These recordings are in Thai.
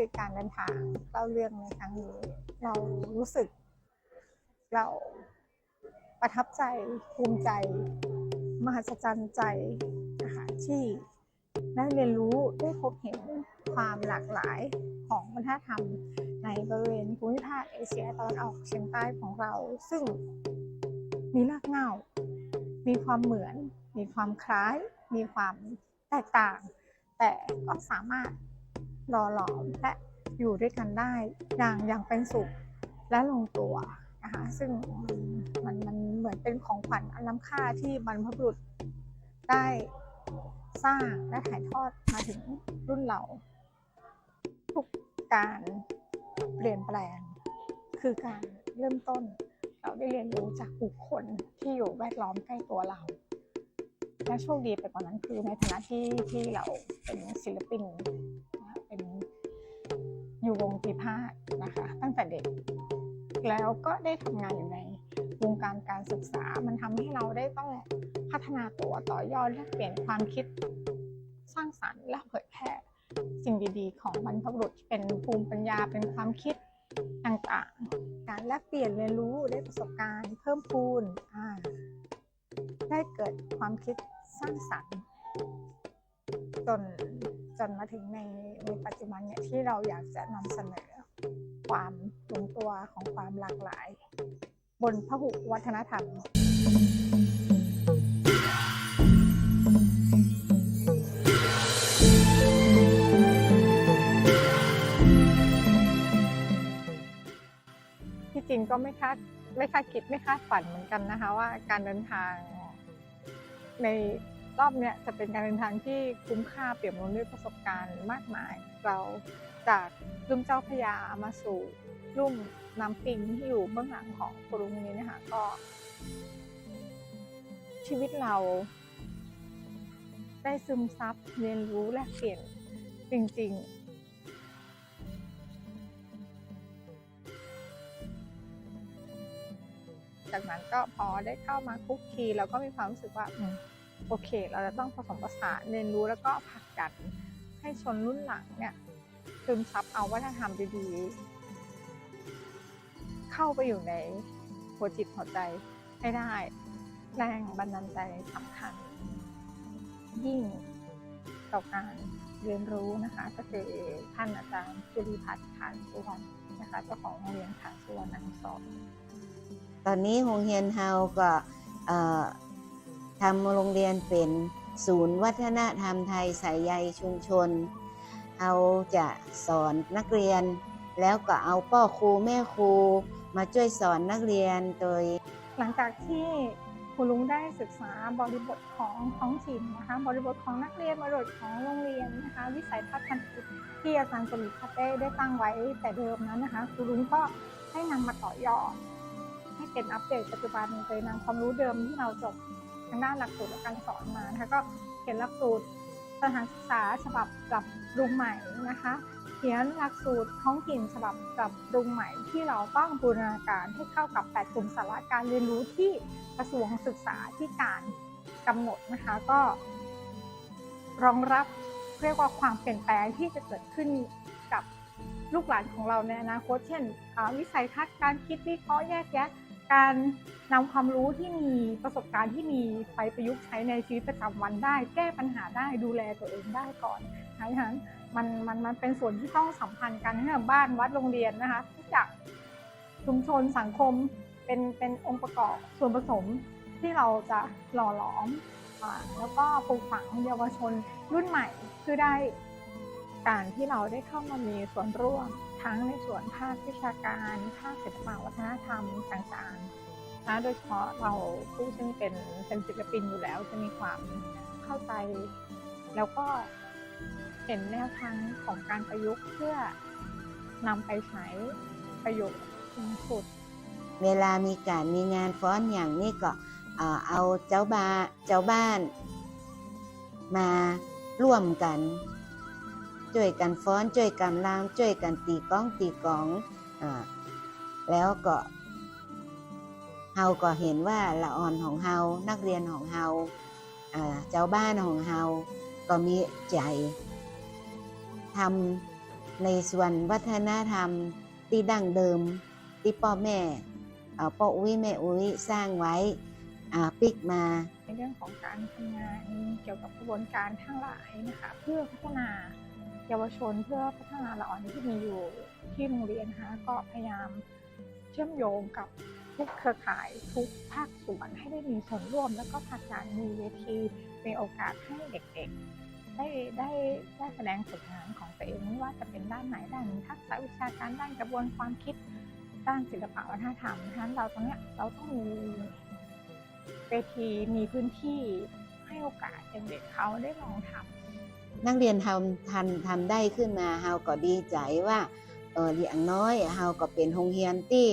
บันทึกการเดินทางเล่าเรื่องในครั้งนี้ เรารู้สึก เราประทับใจภูมิใจ มหัศจรรย์ใจนะคะที่ได้เรียนรู้ได้พบเห็นความหลากหลายของวัฒนธรรม ในบริเวณภูมิภาคเอเชียตะวันออกเฉียงใต้ของเรา ซึ่งมีรากเหง้า มีความเหมือน มีความคล้าย มีความแตกต่าง แต่ก็สามารถ หล่อหลอมและอยู่ด้วยกันได้อย่างอย่างเป็นสุขและลงตัวนะคะซึ่งมันมันมนเหมือนเป็นของขวัญอันล้ำค่าที่บรรพบุรุษได้สร้างและถ่ายทอดมาถึงรุ่นเราทุกการเปลี่ยนแปลง คือการเริ่มต้น เราได้เรียนรู้จากบุคคลที่อยู่แวดล้อมใกล้ตัวเรา และโชคดีไปกว่านั้นคือในฐานะที่ที่เราเป็นศิลปิน อยู่วงปีพาดนะคะ ตั้งแต่เด็ก แล้วก็ได้ทำงานอยู่ในวงการการศึกษา มันทำให้เราได้ต้องพัฒนาตัวต่อยอดและเปลี่ยนความคิดสร้างสรรค์และเผยแพร่สิ่งดีๆ ของบรรพบุรุษเป็นภูมิปัญญาเป็นความคิดต่างๆ การแลกเปลี่ยนเรียนรู้ได้ประสบการณ์เพิ่มพูนได้เกิดความคิดสร้างสรรค์จน จนมาถึงในในปัจจุบันเนี่ยที่เราอยากจะนำเสนอความลงตัวของความหลากหลาย บนพหุวัฒนธรรมที่จริงก็ไม่คาดไม่คาดคิดไม่คาดฝันเหมือนกันนะคะว่าการเดินทางใน รอบเนี้ยจะเป็นการเดินทางที่คุ้มค่าเปี่ยมล้นด้วยประสบการณ์มากมาย เราจากลุ่มเจ้าพยามาสู่ลุ่มน้ำปิงที่อยู่เบื้องหลังของกรุงนี้นะคะก็ ชีวิตเรา ได้ซึมซับเรียนรู้แลกเปลี่ยนจริง ๆจากนั้นก็พอได้เข้ามาคุกคีเราก็มีความรู้สึกว่า โอเค เราจะต้องผสมผสานเรียนรู้แล้วก็ผลักดันให้ชนรุ่นหลังเนี่ยซึมซับเอาวัฒนธรรมดีๆ เข้าไปอยู่ในหัวจิตหัวใจให้ได้แรงบันดาลใจสำคัญ ยิ่งต่อการเรียนรู้นะคะ ก็คือท่านอาจารย์จุลีพัฒน์ขานสุวรรณนะคะเจ้าของโรงเรียนขานสุวรรณนังสอนตอนนี้โรงเรียนเฮาก็ ทำโรงเรียนเป็นศูนย์วัฒนธรรมไทยสายใยชุมชนเฮาจะสอนนักเรียน แล้วก็เอาพ่อครูแม่ครูมาช่วยสอนนักเรียนโดย หลังจากที่คุณลุงได้ศึกษาบริบทของท้องถิ่นนะคะบริบทของนักเรียนบริบทของโรงเรียนนะคะวิสัยทัศน์การคิดที่อาจารย์จริตพัฒน์ได้ได้ตั้งไว้แต่เดิมนั้นนะคะคุณลุงก็ให้นำมาต่อยอดให้เป็นอัปเดตปัจจุบันโดยนำความรู้เดิมที่เราจบ ทางด้านหลักสูตรและการสอนมานะคะก็เขียนหลักสูตรสถานศึกษาฉบับปรับปรุงใหม่นะคะ เขียนหลักสูตรท้องถิ่นฉบับปรับปรุงใหม่ ที่เราต้องบูรณาการให้เข้ากับแปดกลุ่มสาระการเรียนรู้ที่กระทรวงศึกษาที่การกำหนดนะคะก็ รองรับเรียกว่าความเปลี่ยนแปลงที่จะเกิดขึ้นกับลูกหลานของเราในอนาคตเช่นวิสัยทัศน์การคิดวิเคราะห์แยกแยะ การนำความรู้ที่มีประสบการณ์ที่มีไปประยุกต์ใช้ในชีวิตประจำวันได้ แก้ปัญหาได้ดูแลตัวเองได้ก่อนนะคะฉะนั้มันมันมันเป็นส่วนที่ต้องสัมพันธ์กันให้กับบ้านวัดโรงเรียนนะคะทุกอย่างชุมชนสังคมเป็นเป็นองค์ประกอบส่วนผสมที่เราจะหล่อหลอมอแล้วก็ปลูกฝังเยาวชนรุ่นใหม่เพื่อได้การที่เราได้เข้ามามีส่วนร่วม ทั้งในส่วนภาควิชาการ ภาคศิลปะวัฒนธรรมต่างๆนะโดยเฉพาะเราผู้ซึ่งเป็นเป็นศิลปินอยู่แล้วจะมีความเข้าใจ แล้วก็เห็นแนวทางของการประยุกต์เพื่อนำไปใช้ประโยชน์สูงสุด เวลามีการมีงานฟ้อนอย่างนี้ก็เอ่อเอาเจ้าบาเจ้าบ้านมาร่วมกัน ช่วยกันฟ้อนช่วยกันรำช่วยกันตีกลองตีกลองอแล้วก็เฮาก็เห็นว่าละอ่อนของเฮานักเรียนของเฮาเจ้าบ้านของเฮาก็มีใจทำในส่วนวัฒนธรรมที่ดั้งเดิมที่พ่อแม่เอ่อพ่ออุ้ยแม่อุ้ยสร้างไว้ปิกมาในเรื่องของการทำงานเกี่ยวกับกระบวนการทั้งหลายนะคะเพื่อพัฒนา เยาวชนเพื่อพัฒนาละอ่อนที่มีอยู่ที่โรงเรียนนะคะก็พยายามเชื่อมโยงกับทุกเครือข่ายทุกภาคส่วนให้ได้มีส่วนร่วม แล้วก็ผลักดันมีเวทีมีโอกาสให้เด็กๆ ได้ได้ได้แสดงผลงานของตัวเองไม่ว่าจะเป็นด้านไหนด้านทักษะวิชาการด้านกระบวนความคิดด้านศิลปะวัฒนธรรมฉะนั้นเราตรงเนี้ยเราต้องมีเวทีมีพื้นที่ให้โอกาสเด็กๆเขาได้ลองทำ นักเรียนทำทันทำได้ขึ้นมาเฮาก็ดีใจว่าเอออย่างน้อยเฮาก็เป็นโรงเรียนที่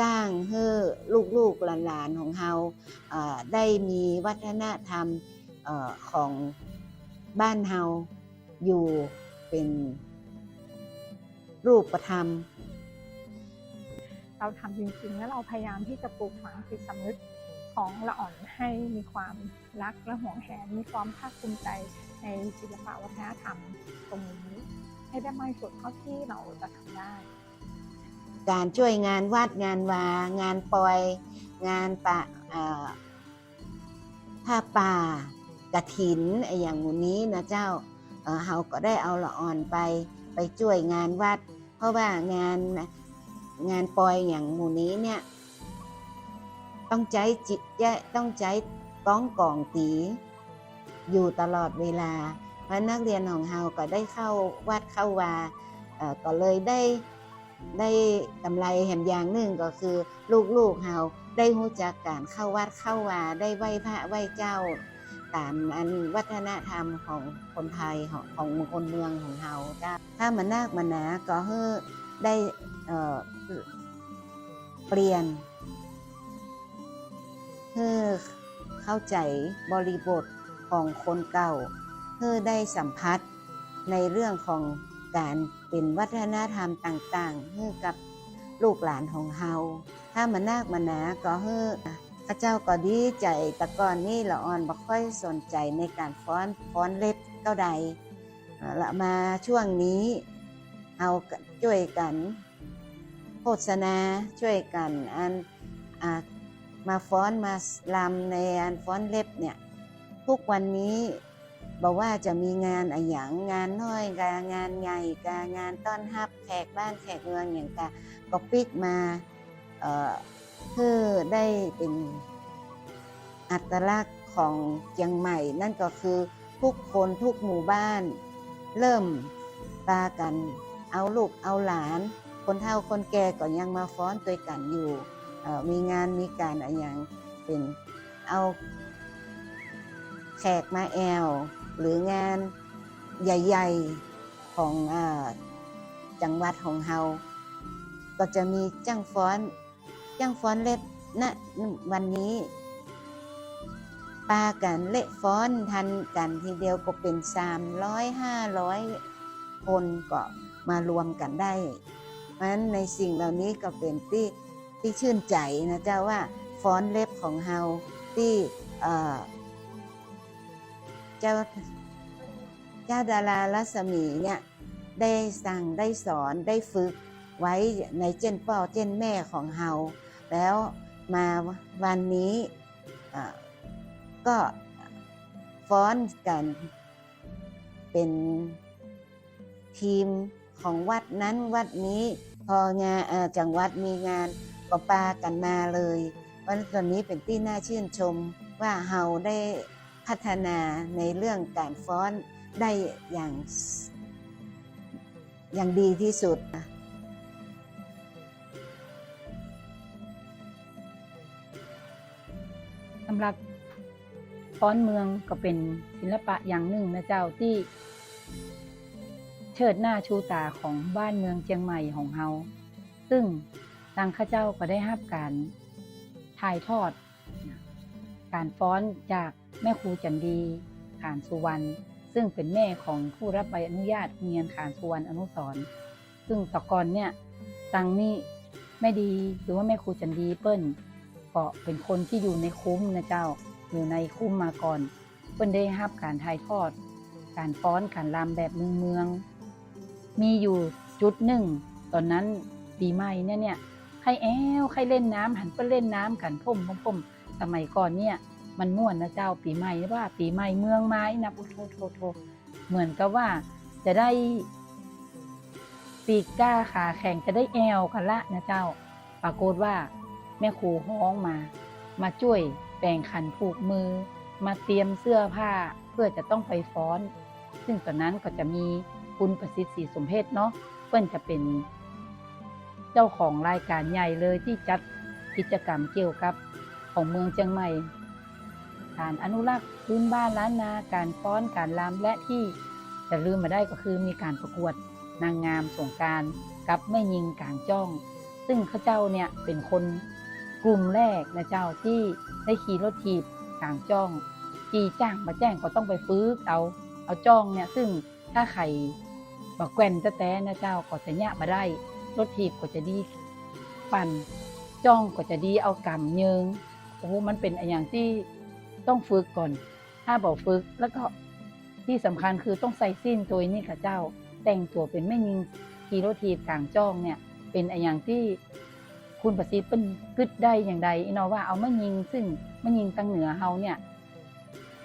สร้างให้ลูกๆหลานๆของเฮาได้มีวัฒนธรรมออของบ้านเฮาอยู่เป็นรูปธรรม เราทำจริงๆ แล้วเราพยายามที่จะปลูกฝังจิตสำนึกของละอ่อนให้มีความรักและห่วงแหนมีความภาคภูมิใจ ในศิลปะวัฒนธรรมตรงนี้ ให้ได้มากที่สุดเท่าที่เราจะทำได้ การช่วยงานวาดงานวางานปล่อยงานปะเอ่อผ้าป่ากระถินอย่างหมูนี้นะเจ้าเอ่อเฮาก็ได้เอาละอ่อนไปไปช่วยงานวัด เพราะว่างานงานปอยอย่างหมู่นี้เนี่ย ต้องใช้จิตแยต้องใช้ก้องกล่องตี อยู่ตลอดเวลา เพราะนักเรียนของเฮาก็ได้เข้าวัดเข้าวาเอ่อก็เลยได้ได้กำไรแห่งอย่างหนึ่งก็คือ ลูกๆเฮาได้รู้จักการเข้าวัดเข้าวาได้ไหว้พระไหว้เจ้า ตามอันวัฒนธรรมของคนไทยของของคนเมืองของเฮาจ้าถ้ามันนาคมันหนาก็เฮ้อได้เอ่อเปลี่ยนเพื่อเข้าใจบริบท ของคนเก่าเพื่อได้สัมผัสในเรื่องของการเป็นวัฒนธรรมต่างๆให้กับลูกหลานของเฮา ถ้ามันนาคมันาก็เฮ้อข้าเจ้าก็ดีใจแต่ก่อนนี่ละอ่อนบ่ค่อยสนใจในการฟ้อนฟ้อนเล็บเก้าใดละมาช่วงนี้เอาช่วยกันโฆษณาช่วยกันอันอมาฟ้อนมาลำในอันฟ้อนเล็บเนี่ย ทุกวันนี้บอกว่าจะมีงานอะหย่างงานน้อยกางานใหญ่กางานต้อนรับแขกบ้านแขกเมืองอย่างกะก็ปิกมาเอ่อเพื่อได้เป็นอัตลักษณ์ของเชียงใหม่ นั่นก็คือทุกคนทุกหมู่บ้าน เริ่มปากันเอาลูกเอาหลาน คนเฒ่าคนแก่ก็ยังมาฟ้อนตัวกันอยู่มีงานมีการอะหย่างเป็นเอา แขกมาแอล หรืองานใหญ่ๆของอจังหวัดของเฮา ก็จะมีจ้างฟ้อน จ้างฟ้อนเล็บณวันนี้ปากันเละฟ้อนทันกันทีเดียวก็เป็นสามร้อยห้าร้อยคนก็มารวมกันได้เพราะฉะนั้นในสิ่งเหล่านี้ก็เป็นที่ที่ชื่นใจนะเจ้าว่าฟ้อนเล็บของเฮาที่ เจ้าเจ้าดารารัศมีเนี่ยได้สั่งได้สอนได้ฝึกไว้ในเจนพ่อเจนแม่ของเฮาแล้วมาวันนี้ก็ฟ้อนกันเป็นทีมของวัดนั้นวัดนี้พองานจังหวัดมีงานก็ปากันมาเลยวันตอนนี้เป็นที่น่าชื่นชมว่าเฮาได้ พัฒนาในเรื่องการฟ้อนได้อย่างอย่างดีที่สุดสำหรับฟ้อนเมืองก็เป็นศิลปะอย่างหนึ่งนะเจ้าที่ เชิดหน้าชูตาของบ้านเมืองเชียงใหม่ของเฮาซึ่งทางข้าเจ้าก็ได้รับการถ่ายทอด การฟ้อนจาก แม่ครูจันดีขานสุวรรณซึ่งเป็นแม่ของผู้รับใบอนุญาตเรียนขานสุวรรณอนุสรซึ่งตะกอนเนี่ยตังนี่แม่ดีหรือว่าแม่ครูจันดีเปิ้ลก็เป็นคนที่อยู่ในคุ้มนะเจ้า อยู่ในคุ้มมาก่อนเพิ่นได้รับการถ่ายทอด การฟ้อนการรำแบบเมืองเมือง มีอยู่จุดหนึ่ง ตอนนั้นปีใหม่เนี่ยเนี่ยใครแอวใครเล่นน้ำหันไปเล่นน้ำกันพ่มพ่มพ่มสมัยก่อนเนี่ย มันม่วนนะเจ้าปีใหม่ว่าปีใหม่เมืองไม้นะโอ้โทโทโทเหมือนกับว่าจะได้ปีกก้าขาแข่งจะได้แอวกันละนะเจ้า ปรากฏว่า แม่ครูฮ้องมา มาช่วยแปลงขันผูกมือ มาเตรียมเสื้อผ้าเพื่อจะต้องไปฟ้อน ซึ่งตอนนั้นก็จะมีคุณประสิทธิ์ศรีสมเพชเนาะเปิ้นจะเป็นเจ้าของรายการใหญ่เลยที่จัดกิจกรรมเกี่ยวกับของเมืองเชียงใหม่ การอนุรักษ์พื้นบ้านล้านนา การฟ้อนการรำและที่จะลืมมาได้ก็คือมีการประกวดนางงามสงการกับแม่ยิงกลางจ้อง ซึ่งข้าเจ้าเนี่ยเป็นคนกลุ่มแรกนะเจ้าที่ได้ขี่รถถีบกลางจ้องจีจ้างมาแจ้งก็ต้องไปฟื้กเอาเอาจ้องเนี่ยซึ่งถ้าใครบอกแกวนจะแต้นะเจ้าก็จะยะมาได้รถถีบก็จะดีปั่นจ้องก็จะดีเอากำเยิงโอ้โหมันเป็นอย่างที่ ต้องฝึกก่อน ถ้าบอกฝึกแล้วก็ที่สำคัญคือต้องใส่สิ้นตัวนี่ค่ะเจ้า แต่งตัวเป็นแม่ยิงกีโรทีบกลางจ้องเนี่ย เป็นอย่างที่คุณประสิทธิ์เป็นกึดได้อย่างใดอีนอว่าเอามายิงซึ่งมายิงตังเหนือเฮาเนี่ย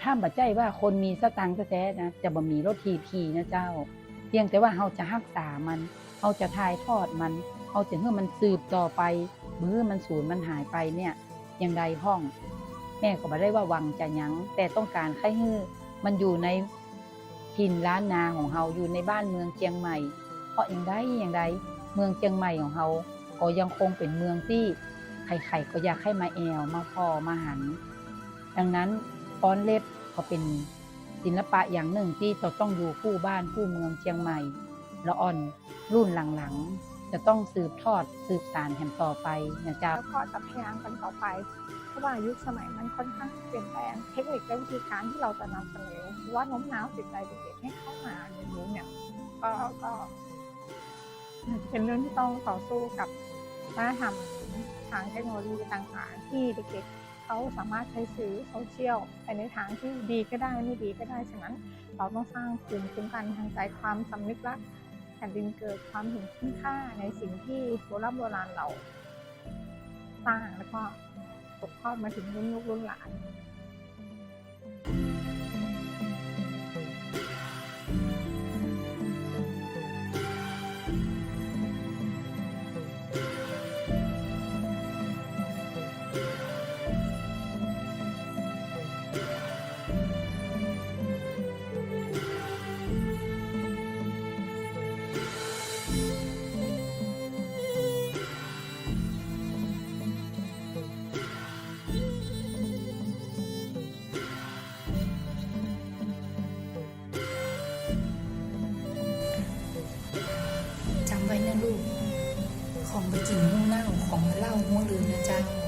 ถ้าบัดใจว่าคนมีสตังค์แท้ๆนะจะบ่มีรถทีพีนะเจ้า เพียงแต่ว่าเฮาจะรักษามันเฮาจะทายทอดมันเฮาจะให้มันสืบต่อไปมือมันสูญมันหายไปเนี่ยอย่างใดห้อง แม่ก็บ่ได้ว่าวังจะยังแต่ต้องการให้ฮื้อมันอยู่ในถิ่นล้านนาของเฮาอยู่ในบ้านเมืองเชียงใหม่ เพราะอย่างใดอย่างใดเมืองเชียงใหม่ของเฮาก็ยังคงเป็นเมืองที่ใครๆก็อยากให้มาแอวมาพอมาหัน ดังนั้นฟ้อนเล็บก็เป็นศิลปะอย่างหนึ่งที่จะต้องอยู่คู่บ้านคู่เมืองเชียงใหม่ละอ่อนรุ่นหลังๆ จะต้องสืบทอดสืบสานแห่งต่อไปนะจ๊ะแล้วก็จะพยายามกันต่อไป ราะว่ายุคสมัยมันค่อนข้างเปลี่ยนแปลงเทคนิคและวิธีการที่เราจะนำเสนอว่าน้มน้าวจิตใจเด็กๆให้เข้ามาเรียนรู้เนี่ยก็ก็เป็นเรื่องที่ต้องต่อสู้กับวัฒนธรรมทางเทคโนโลยีต่างๆ ที่เด็กๆเขาสามารถใช้สื่อโซเชียลไปในทางที่ดีก็ได้ไม่ดีก็ได้ฉะนั้น เราต้องสร้างภูมิคุ้มกันทางใจความสำนึกรักแผ่นดินเกิดความเห็นคุณค่าในสิ่งที่โบราณโบราณเราสร้างแล้วก็ ตกทอดมาถึงรุ่นลูกรุ่นหลาน นะลูก ของไปกินงูเน้าของมาเล่างูลืมนะจ้า